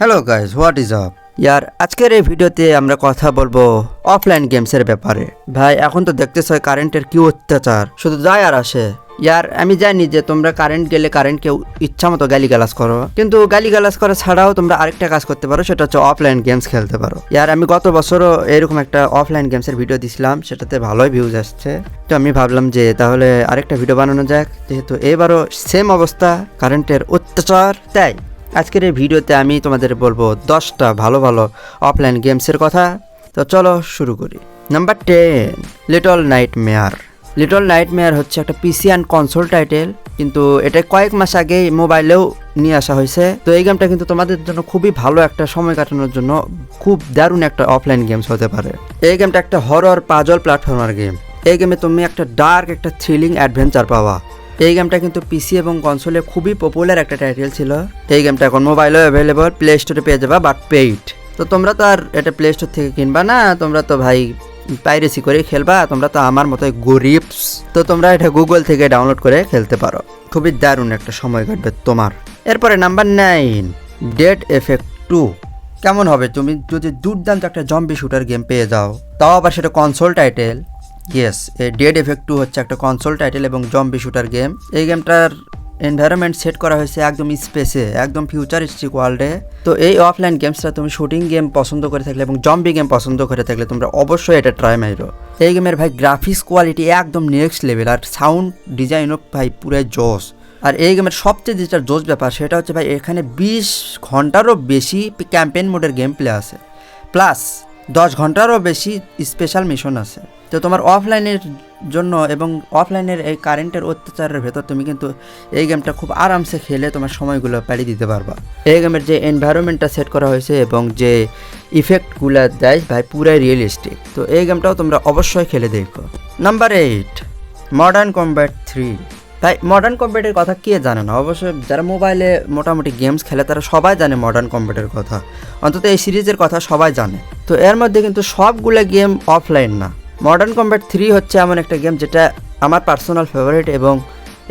Hello guys what is up ইয়ার আজকের এই ভিডিওতে আমরা কথা বলব অফলাইন গেমসের ব্যাপারে। ভাই, এখন তো দেখতেছ কারেন্টের কি অত্যাচার। শুধু যায় আর আসে। ইয়ার আমি জানি যে তোমরা কারেন্ট গেলে কারেন্টকে ইচ্ছা মতো গালি গালাজ করো। কিন্তু গালি গালাজ করা ছাড়াও তোমরা আরেকটা কাজ করতে পারো, সেটা হচ্ছে অফলাইন গেমস খেলতে পারো। ইয়ার আমি গত বছরও এরকম একটা অফলাইন গেমসের ভিডিও দিছিলাম, সেটাতে ভালোই ভিউজ আসছে। তো আমি ভাবলাম যে তাহলে আরেকটা ভিডিও বানানো যাক, যেহেতু এবারও সেম অবস্থা কারেন্টের অত্যাচার, তাই। আজকের এই ভিডিওতে আমি তোমাদের বলব দশটা ভালো ভালো অফলাইন গেমসের কথা। তো চলো শুরু করি। Number ten little nightmare little nightmare হচ্ছে একটা পিসি অ্যান্ড কনসোল টাইটেল কিন্তু এটা কয়েক মাস আগেই মোবাইলেও নিয়ে আসা হয়েছে। তো এই গেমটা কিন্তু তোমাদের জন্য খুবই ভালো একটা সময় কাটানোর জন্য খুব দারুণ একটা অফলাইন গেমস হতে পারে। এই গেমটা একটা হরর পাজল প্ল্যাটফর্মার গেম এই গেমে তুমি একটা ডার্ক একটা থ্রিলিং অ্যাডভেঞ্চার পাওয়া এই গেমটা কিন্তু পিসি এবং কনসোলে খুবই পপুলার একটা টাইটেল ছিল। এই গেমটা এখন মোবাইলেও অ্যাভেলেবল প্লে স্টোরে পেয়ে যাবা বাট পেইড তো তোমরা তো আর এটা প্লে স্টোর থেকে কিনবা না, তোমরা তো ভাই পাইরেসি করে খেলবা, তোমরা তো আমার মতো গরিবস। তো তোমরা এটা গুগল থেকে ডাউনলোড করে খেলতে পারো। খুবই দারুণ একটা সময় কাটবে তোমার। এরপরে number nine dead effect two কেমন হবে? তুমি যদি দুর্দান্ত একটা জম্বি শুটার গেম পেয়ে যাও, তাও আবার সেটা কনসোল টাইটেল ইয়েস এই ডেড এফেক্ট টু হচ্ছে একটা কনসোল টাইটেল এবং জম্বি শুটার গেম এই গেমটার এনভায়রনমেন্ট সেট করা হয়েছে একদম স্পেসে একদম ফিউচারিস্টিক ওয়ার্ল্ডে তো এই অফলাইন গেমসটা তুমি শুটিং গেম পছন্দ করে থাকলে এবং জম্বি গেম পছন্দ করে থাকলে তোমরা অবশ্যই এটা ট্রাই মাইরো। এই গেমের ভাই গ্রাফিক্স কোয়ালিটি একদম নেক্সট লেভেল আর সাউন্ড ডিজাইনও ভাই পুরো জোস আর এই গেমের সবচেয়ে যেটা জোস ব্যাপার সেটা হচ্ছে ভাই এখানে বিশ ঘন্টারও বেশি ক্যাম্পেইন মোডের গেম প্লে আছে। প্লাস দশ ঘন্টারও বেশি স্পেশাল মিশন আছে। তো তোমার অফলাইনের জন্য এবং অফলাইনের এই কারেন্টের অত্যাচারের ভেতর তুমি কিন্তু এই গেমটা খুব আরামসে খেলে তোমার সময়গুলো পাড়িয়ে দিতে পারবা। এই গেমের যে এনভায়রনমেন্টটা সেট করা হয়েছে এবং যে ইফেক্টগুলো দেয় ভাই পুরাই রিয়েলিস্টিক তো এই গেমটাও তোমরা অবশ্যই খেলে দেখো। Number eight modern combat three তাই মডার্ন কম্ব্যাটের কথা কে জানে না? অবশ্যই যারা মোবাইলে মোটামুটি গেমস খেলে তারা সবাই জানে মডার্ন কম্ব্যাটের কথা। অন্তত এই সিরিজের কথা সবাই জানে। তো এর মধ্যে কিন্তু সবগুলো গেম অফলাইন না। মডার্ন কম্ব্যাট থ্রি হচ্ছে এমন একটা গেম যেটা আমার পার্সোনাল ফেভারিট এবং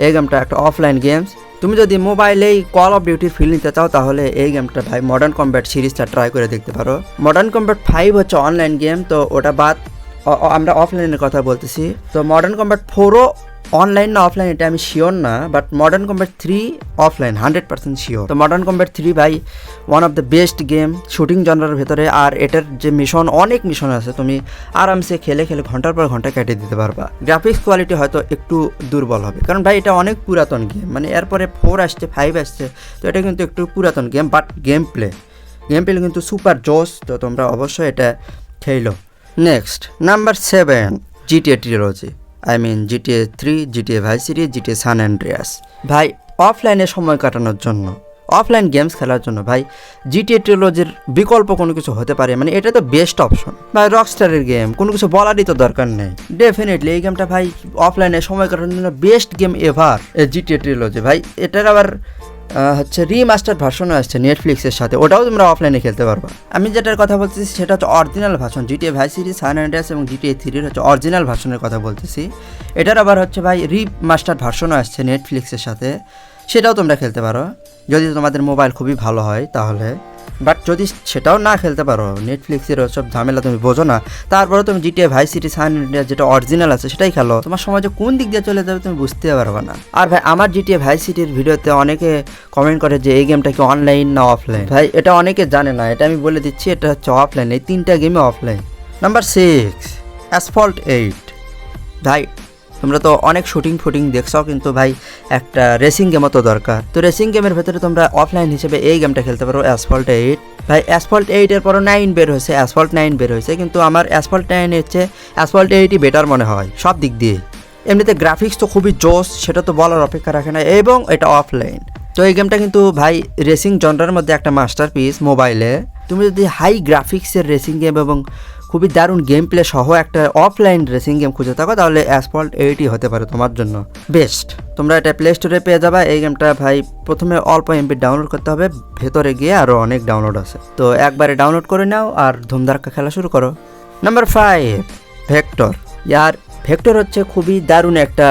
এই গেমটা একটা অফলাইন গেমস তুমি যদি মোবাইলেই কল অফ ডিউটির ফিল নিতে চাও, তাহলে এই গেমটা ভাই মডার্ন কম্ব্যাট সিরিজটা ট্রাই করে দেখতে পারো। মডার্ন কম্ব্যাট ফাইভ হচ্ছে অনলাইন গেম তো ওটা বাদ আমরা অফলাইনের কথা বলতেছি। তো মডার্ন কম্ব্যাট ফোরও অনলাইন না অফলাইন এটা আমি শিওর না but modern combat three offline hundred percent sure তো মডার্ন কম্ব্যাট থ্রি ভাই one of the best game shooting জনরার ভেতরে, আর এটার যে মিশন অনেক মিশন আছে, তুমি আরামসে খেলে খেলে ঘণ্টার পর ঘণ্টা কেটে দিতে পারবা। গ্রাফিক্স কোয়ালিটি হয়তো একটু দুর্বল হবে, কারণ ভাই এটা অনেক পুরাতন গেম মানে এরপরে ফোর আসছে ফাইভ আসছে, তো এটা কিন্তু একটু পুরাতন game but game play game play কিন্তু সুপার জোস তো তোমরা অবশ্যই এটা খেলো। Next number seven GTA trilogy I mean GTA three GTA vice city GTA San Andreas ভাই অফলাইনে সময় কাটানোর জন্য অফলাইন গেমস খেলার জন্য, ভাই জিটিএ ট্রিলজির বিকল্প কোনো কিছু হতে পারে? মানে এটা তো বেস্ট অপশন ভাই রকস্টারের গেম কোনো কিছু বলারই তো দরকার নেই। ডেফিনেটলি এই গেমটা ভাই অফলাইনে সময় কাটানোর জন্য best game ever GTA trilogy ভাই। এটার আবার হচ্ছে রিমাস্টার ভার্সনও আসছে নেটফ্লিক্সের সাথে। ওটাও তোমরা অফলাইনে খেলতে পারবা। আমি যেটার কথা বলতেছি, সেটা হচ্ছে অরিজিনাল ভার্সন জিটিএ ভাই সিরিজ সান অ্যান্ড্রাস এবং জিটিএ থ্রির হচ্ছে অরিজিনাল ভার্সনের কথা বলতেছি। এটার আবার হচ্ছে ভাই রিমাস্টার ভার্সনও আসছে নেটফ্লিক্সের সাথে। সেটাও তোমরা খেলতে পারো। যদি তোমাদের মোবাইল খুবই ভালো হয়, তাহলে। বাট যদি সেটাও না খেলতে পারো নেটফ্লিক্সের সব ঝামেলা তুমি বোঝো না। তারপরে তুমি GTA vice city San India যেটা অরিজিনাল আছে, সেটাই খেলো। তোমার সমাজে কোন দিক দিয়ে চলে যাবে তুমি বুঝতে পারবে না। আর ভাই, আমার জিটিএ ভাই সিটির ভিডিওতে অনেকে কমেন্ট করে যে, এই গেমটা কি অনলাইন না অফলাইন ভাই, এটা অনেকে জানে না। এটা আমি বলে দিচ্ছি, এটা হচ্ছে অফলাইন এই তিনটা গেমে offline number six asphalt eight ভাই তোমরা তো অনেক শুটিং ফুটিং দেখছ, কিন্তু ভাই একটা রেসিং গেমও তো দরকার। তো রেসিং গেমের ভেতরে তোমরা অফলাইন হিসেবে এই গেমটা খেলতে পারো অ্যাসফল্ট এইট ভাই অ্যাসফল্ট এইটের পরও নাইন বের হয়েছে অ্যাসফল্ট নাইন বের হয়েছে, কিন্তু আমার অ্যাসফল্ট নাইন হচ্ছে অ্যাসফল্ট এইটই বেটার মনে হয়, সব দিক দিয়ে। এমনিতে গ্রাফিক্স তো খুবই জোস, সেটা তো বলার অপেক্ষা রাখে না, এবং এটা অফলাইন তো এই গেমটা কিন্তু ভাই রেসিং জনরার মধ্যে একটা মাস্টার পিস মোবাইলে তুমি যদি হাই গ্রাফিক্সের রেসিং গেম এবং খুবই দারুণ গেম প্লে সহ একটা অফলাইন রেসিং গেম খুঁজে থাকো, তাহলে অ্যাসফল্ট এইটই হতে পারে তোমার জন্য। বেস্ট তোমরা এটা প্লে স্টোরে পেয়ে যাবা, এই গেমটা ভাই প্রথমে অল্প এমবি ডাউনলোড করতে হবে, ভেতরে গিয়ে আরও অনেক ডাউনলোড আছে। তো একবারে ডাউনলোড করে নাও আর ধুমধারাক্কা খেলা শুরু করো। নাম্বার ফাইভ ভেক্টর ইয়ার ভেক্টর হচ্ছে খুবই দারুণ একটা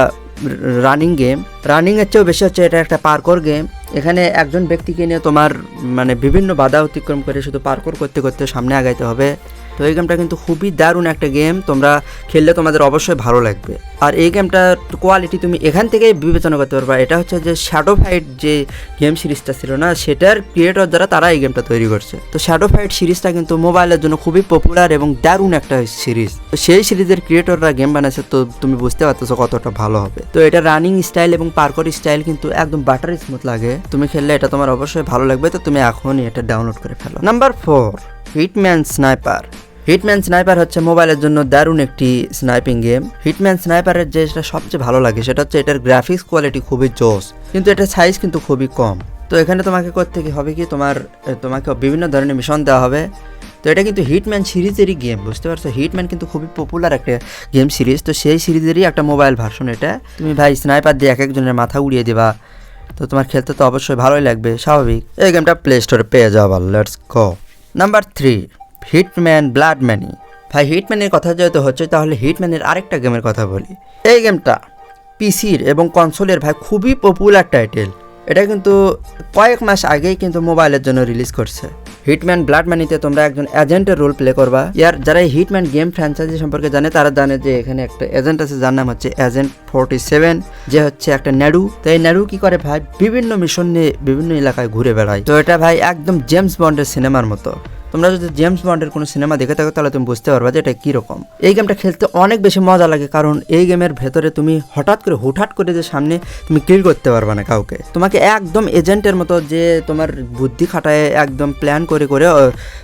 রানিং গেম রানিংয়ের চেয়েও বেশি হচ্ছে এটা একটা পার্কর গেম এখানে একজন ব্যক্তিকে নিয়ে তোমার মানে বিভিন্ন বাধা অতিক্রম করে শুধু পার্কর করতে করতে সামনে আগাইতে হবে। তো এই গেমটা কিন্তু খুবই দারুণ একটা গেম। তোমরা খেললে তোমাদের অবশ্যই ভালো লাগবে। আর এই গেমটার কোয়ালিটি তুমি এখান থেকেই বিবেচনা করতে পারবা। এটা হচ্ছে যে শ্যাডো ফাইট যে গেম সিরিজটা ছিল না, সেটার ক্রিয়েটর দ্বারা তারা এই গেমটা তৈরি করছে। তো শ্যাডো ফাইট সিরিজটা কিন্তু মোবাইলের জন্য খুবই পপুলার এবং দারুণ একটা সিরিজ তো সেই সিরিজের ক্রিয়েটররা গেম বানাচ্ছে তো তুমি বুঝতে পারতেছো কতটা ভালো হবে। তো এটা রানিং স্টাইল এবং পার্কর স্টাইল কিন্তু একদম বাটার স্মুথ লাগে। তুমি খেললে এটা তোমার অবশ্যই ভালো লাগবে। তো তুমি এখনই এটা ডাউনলোড করে ফেলো। Number four hitman sniper hitman sniper হচ্ছে মোবাইলের জন্য দারুণ একটি স্নাইপিং গেম হিটম্যান স্নাইপারের যেটা সবচেয়ে ভালো লাগে সেটা হচ্ছে এটার গ্রাফিক্স কোয়ালিটি খুবই জোস, কিন্তু এটার সাইজ কিন্তু খুবই কম। তো এখানে তোমাকে করতে কি হবে কি? তোমার তোমাকে বিভিন্ন ধরনের মিশন দেওয়া হবে। তো এটা কিন্তু হিটম্যান সিরিজেরই গেম বুঝতে পারছ? হিটম্যান কিন্তু খুবই পপুলার একটা গেম সিরিজ তো সেই সিরিজেরই একটা মোবাইল ভার্সন এটা। তুমি ভাই স্নাইপার দিয়ে এক একজনের মাথা উড়িয়ে দেবা। তো তোমার খেলতে তো অবশ্যই ভালোই লাগবে, স্বাভাবিক। এই গেমটা প্লে স্টোরে পেয়ে যাওয়া let's go number three hitman blood money ভাই হিটম্যানের কথা যেহেতু হচ্ছে, তাহলে হিটম্যানের আরেকটা গেমের কথা বলি। এই গেমটা পিসির এবং কনসোলের ভাই, খুবই পপুলার টাইটেল এটা কিন্তু কয়েক মাস আগেই কিন্তু মোবাইলের জন্য রিলিজ করছে। হিটম্যান ব্লাড মানিতে তোমরা একজন এজেন্টের রোল প্লে করবা। ইয়ার যারা হিটম্যান গেম ফ্র্যাঞ্চাইজি সম্পর্কে জানে, তারা জানে যে এখানে একটা এজেন্ট আছে, যার নাম হচ্ছে এজেন্ট ফোরটি সেভেন যে হচ্ছে একটা নেডু। তো এই নেডু কি করে ভাই? বিভিন্ন মিশন নিয়ে বিভিন্ন এলাকায় ঘুরে বেড়ায়। তো এটা ভাই একদম জেমস বন্ডের সিনেমার মতো। তোমরা যদি জেমস বন্ডের কোনো সিনেমা দেখে থাকো, তাহলে তুমি বুঝতে পারবা যে এটা কীরকম এই গেমটা খেলতে অনেক বেশি মজা লাগে, কারণ এই গেমের ভেতরে তুমি হঠাৎ করে, হুটহাট করে যে সামনে তুমি কিল করতে পারবা না কাউকে। তোমাকে একদম এজেন্টের মতো যে তোমার বুদ্ধি খাটায় একদম প্ল্যান করে করে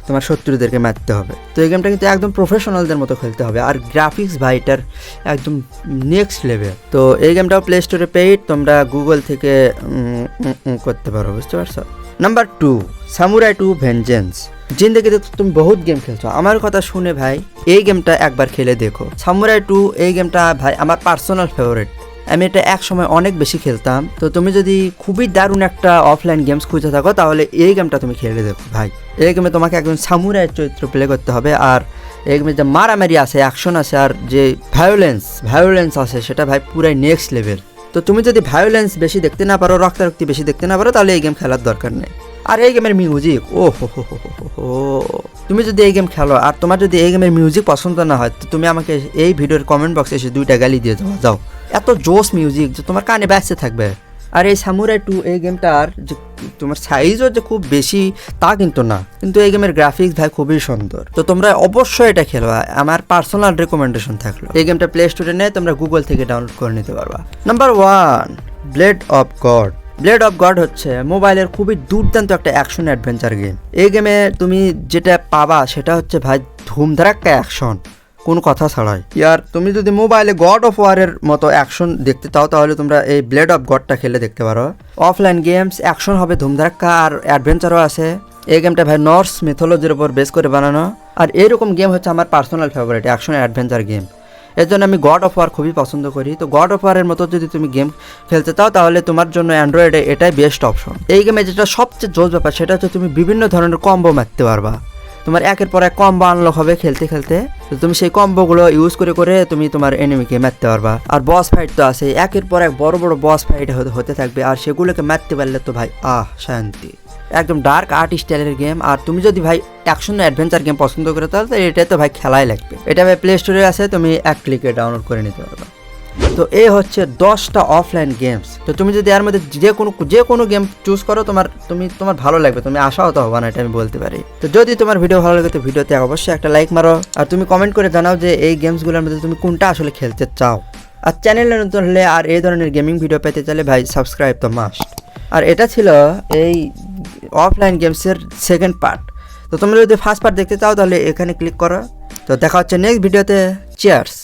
তোমার শত্রুদেরকে মারতে হবে। তো এই গেমটা কিন্তু একদম প্রফেশনালদের মতো খেলতে হবে, আর গ্রাফিক্স ভাইটার একদম নেক্সট লেভেল তো এই গেমটাও প্লে স্টোরে পেইড তোমরা গুগল থেকে করতে পারো, বুঝতে পারছ? Number two samurai two vengeance জিন্দগিতে তো তুমি বহুত গেম খেলছো। আমার কথা শুনে ভাই, এই গেমটা একবার খেলে দেখো। সামুরাই টু এই গেমটা ভাই আমার পার্সোনাল ফেভারিট আমি এটা এক সময় অনেক বেশি খেলতাম। তো তুমি যদি খুবই দারুণ একটা অফলাইন গেমস খুঁজে থাকো, তাহলে এই গেমটা তুমি খেলে দেখো ভাই। এই গেমে তোমাকে একজন সামুরাইয়ের চরিত্র প্লে করতে হবে। আর এই গেমে যে মারামারি আছে অ্যাকশন আছে, আর যে ভায়োলেন্স ভায়োলেন্স আছে, সেটা ভাই পুরাই নেক্সট লেভেল তো তুমি যদি ভায়োলেন্স বেশি দেখতে না পারো, রক্তারক্তি বেশি দেখতে না পারো, তাহলে এই গেম খেলার দরকার নেই। আর এই গেমের মিউজিক ও হো হো। তুমি যদি এই গেম খেলো, আর তোমার যদি এই গেমের মিউজিক পছন্দ না হয়, তো তুমি আমাকে এই ভিডিওর কমেন্ট বক্সে এসে দুইটা গালি দিয়ে যাও যাও। এত জোস মিউজিক যে তোমার কানে ব্যস্ত থাকবে। আর এই সামুরাই টু এই গেমটার যে তোমার সাইজও যে খুব বেশি, তা কিন্তু না। কিন্তু এই গেমের গ্রাফিক্স ভাই খুবই সুন্দর। তো তোমরা অবশ্যই এটা খেলো। আমার পার্সোনাল রেকমেন্ডেশন থাকল। এই গেমটা প্লে স্টোরে নেই, তোমরা গুগল থেকে ডাউনলোড করে নিতে পারবা। Number one blade of god blade of god হচ্ছে মোবাইলের খুবই দুর্দান্ত একটা অ্যাকশন অ্যাডভেঞ্চার গেম এই গেমে তুমি যেটা পাবা সেটা হচ্ছে ভাই ধুমধারাক্কা অ্যাকশন কোনো কথা ছাড়াই। ইয়ার তুমি যদি মোবাইলে গড অফ ওয়ারের মতো অ্যাকশন দেখতে চাও, তাহলে তোমরা এই ব্লেড অফ গডটা খেলে দেখতে পারো। অফলাইন গেমস অ্যাকশন হবে ধুমধারাক্কা আর অ্যাডভেঞ্চারও আছে। এই গেমটা ভাই নর্স মিথোলজির উপর বেস করে বানানো। আর এরকম গেম হচ্ছে আমার personal favourite action adventure game এর জন্য আমি গড অফ ওয়ার খুবই পছন্দ করি। তো গড অফ ওয়ারের মতো যদি তুমি গেম খেলতে চাও, তাহলে তোমার জন্য অ্যান্ড্রয়েডে এটাই বেস্ট অপশন এই গেমে যেটা সবচেয়ে জোস ব্যাপার, সেটা হচ্ছে তুমি বিভিন্ন ধরনের কম্বো মারতে পারবা। তোমার একের পর এক কম্বো আনলক হবে খেলতে খেলতে। তো তুমি সেই কম্বোগুলো ইউজ করে করে তুমি তোমার এনিমিকে মারতে পারবা। আর বস ফাইট তো আছে একের পর এক বড় বড় বস ফাইট হতে থাকবে। আর সেগুলোকে মারতে পারলে তো ভাই, আহ, শান্তি। একদম ডার্ক আর্ট স্টাইলের গেম আর তুমি যদি ভাই অ্যাকশন অ্যাডভেঞ্চার গেম পছন্দ করে, তাহলে এটা তো ভাই খেলাই লাগবে। এটা ভাই প্লে স্টোরে আছে, তুমি এক ক্লিকে ডাউনলোড করে নিতে পারবে। তো এই হচ্ছে দশটা অফলাইন গেমস তো তুমি যদি এর মধ্যে যে কোনো যে কোনো গেম চুজ করো, তোমার, তুমি, তোমার ভালো লাগবে। তুমি আশাও তো হবে না, এটা আমি বলতে পারি। তো যদি তোমার ভিডিও ভালো লাগে, তো ভিডিওতে অবশ্যই একটা লাইক মারো। আর তুমি কমেন্ট করে জানাও যে এই গেমসগুলোর মধ্যে তুমি কোনটা আসলে খেলতে চাও। আর চ্যানেলে নতুন হলে আর এই ধরনের গেমিং ভিডিও পেতে চাইলে ভাই সাবস্ক্রাইব তো মাস্ট আর এটা ছিল এই অফলাইন গেমসের সেকেন্ড পার্ট তো তোমরা যদি ফার্স্ট পার্ট দেখতে চাও, তাহলে এখানে ক্লিক করো। তো দেখা হচ্ছে নেক্সট ভিডিওতে চেয়ার্স